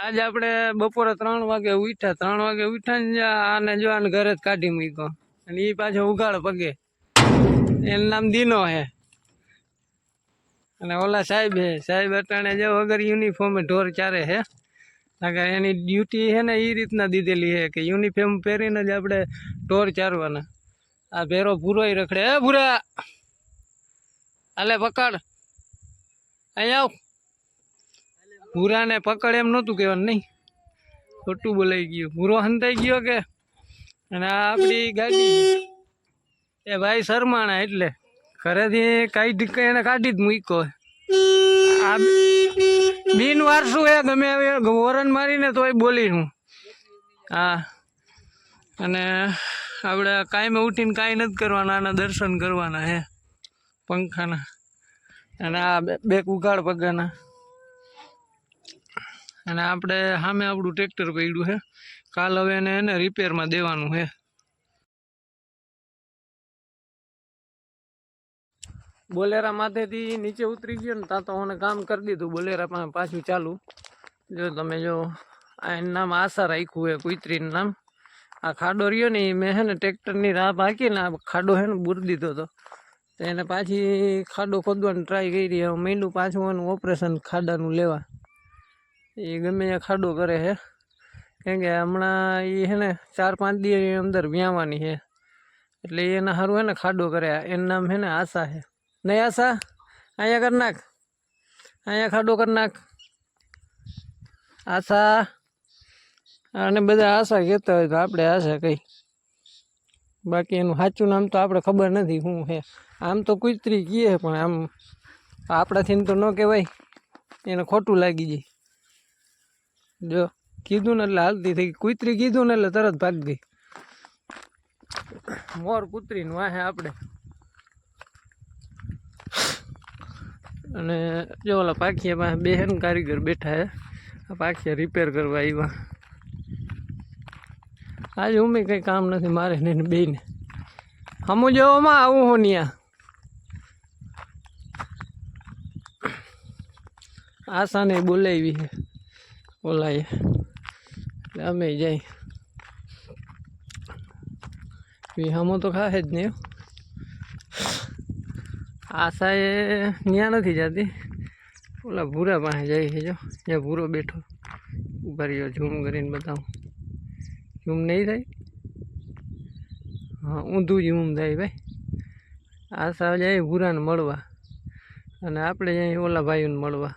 આજે આપણે બપોરે ત્રણ વાગે ઉઠ્યા. ત્રણ વાગે ઉઠ્યા આને જો આને ઘરે જ કાઢી મૂક્યો. અને એ પાછો ઉગાડ પગે. એનું નામ દીનો હે. અને ઓલા સાહેબ હે. સાહેબ અટાણે જો વગર યુનિફોર્મે ઢોર ચારે હે. કારણ એની ડ્યુટી છે ને એ રીતના દીધેલી છે કે યુનિફોર્મ પહેરીને જ આપણે ઢોર ચારવાના. આ ભેરો ભૂરોય રખડે. હે ભૂરા! હાલે પકડ. અહીંયા આવ. ભૂરાને પકડ એમ નહોતું કહેવાનું, નહીં. ખોટું બોલાઈ ગયું. ભૂરો હંતાઈ ગયો કે? અને આ આપણી ગાડી એ ભાઈ શરમાણા એટલે. ઘરેથી કાઢી એને કાઢી જ મૂક્યો આ બિન વારસું એ ગમે વરણ મારીને તોય બોલી હું. હા. અને આપણે કાંઈ ઉઠીને કાંઈ નથી કરવાના, આના દર્શન કરવાના હે. પંખાના. અને આ બે- ઉગાડ પગાના. અને આપણે સામે આપણું ટ્રેક્ટર પડ્યું છે. કાલ હવે એને એને રિપેરમાં દેવાનું છે. બોલેરા માથેથી નીચે ઉતરી ગયો ને ત્યાં તો મને કામ કરી દીધું. બોલેરા પાસે પાછું ચાલુ. જો તમે જો, આ એનું નામ આશા રાખ્યું છે, કુતરીનું નામ. આ ખાડો રહ્યો ને એ મેં છે ને ટ્રેક્ટરની રાહ હાંકીને આ ખાડો છે ને બૂર દીધો હતો તો એને પાછી ખાડો ખોદવાની ટ્રાય કરી. હવે મહિનું પાછું એનું ઓપરેશન ખાડાનું લેવા. એ ગમે ત્યાં ખાડો કરે છે. કેમ કે હમણાં એ છે ને ચાર પાંચ દિવસની અંદર વ્યાવાની છે. એટલે એના સારું હે ને ખાડો કરે. એનું નામ છે ને આશા છે. નહીં આશા? અહીંયા કરી નાખ. અહીંયા ખાડો કરી નાખ. આશા. અને બધા આશા કહેતા હોય તો આપણે આશા કહી બાકી એનું સાચું નામ તો આપણે ખબર નથી શું છે. આમ તો કુતરી કીએ પણ આમ આપણાથી તો ન કહેવાય. એને ખોટું લાગી જાય. જો, કીધું ને એટલે હાલતી થઈ કૂતરી કીધું ને એટલે તરત ભાગ ગઈ. મોર કૂતરી નું વાહે આપણે. અને જો ઓલા પાખિયા પાસે બેહેન કારીગર બેઠા હે. આ રિપેર કરવા આવ્યા. આજે ઉમે કંઈ કામ નથી, મારે ને એને હમુ જોવામાં આવું હું ન્યા. આશાને બોલાવી છે ઓલાએ એટલે અમે જાય. વિહામો તો ખાશે જ નહીં. આશા એ ત્યાં નથી જતી. ઓલા ભૂરા પાસે જાય છે, જો. જ્યાં ભૂરો બેઠો. ઊભા રહ્યો, ઝૂમ કરીને બતાવું. ઝૂમ નહીં થાય? હા, ઊંધું ઝૂમ થાય ભાઈ. આશા જાય ભૂરાને મળવા. અને આપણે જાય ઓલા ભાઈઓને મળવા.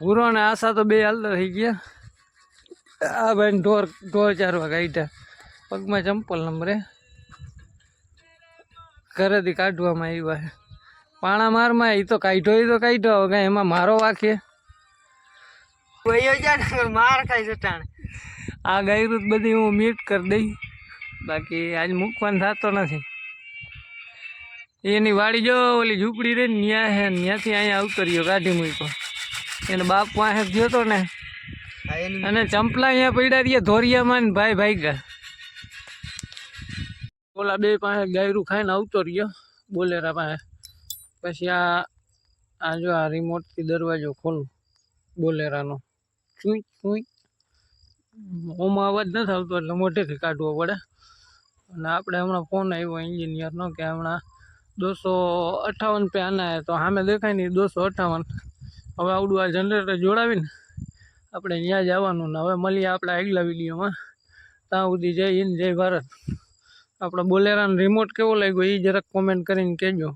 પૂરો ને આશા તો બે હાલતા થઈ ગયા. આ ભાઈ ઢોર ઢોર ચારવા કાઢ્યા પગમાં ચંપલ નંબરે ઘરેથી કાઢવામાં આવ્યા પાણા મારમાં એ તો કાઢ્યો એ તો કાઢ્યો. હવે કાંઈ એમાં મારો વાંખે માર ખાય છે ટાણે આ ગાયરૂત બધી હું મીટ કરી દઈ. બાકી આજ મૂકવાનું થતો નથી. એની વાડી જો ઓલી ઝૂંપડી રહી ને ન્યા હે ત્યાંથી અહીંયા આવતો રહ્યો કાઢી મૂક્યો. એને બાપ પાસે ગયો તો ને અને ચંપલા અહીંયા પડ્યા રહ્યા ધોરિયામાં ને ભાઈ ભાઈ ગયા. ઓલા બે પાસે ગાયરું ખાઈને આવતો રહ્યો બોલેરા પાસે. પછી આ આ જો આ રિમોટથી દરવાજો ખોલું બોલેરાનો. ચૂઈ ચૂઈ. ઓમાં અવાજ નથી આવતો એટલે મોઢેથી કાઢવો પડે. અને આપણે હમણાં ફોન આવ્યો એન્જિનિયરનો કે હમણાં દોસો અઠાવન પે આના તો સામે દેખાય નહીં દોસો અઠાવન. હવે આવડું આ જનરેટર જોડાવીને આપણે ત્યાં જવાનું ને હવે મળીએ આપણા આગલા વિડીયોમાં. ત્યાં સુધી જય હિન્દ, જય ભારત. આપણે બોલેરાનો રિમોટ કેવો લાગ્યો એ જરાક કોમેન્ટ કરીને કહેજો.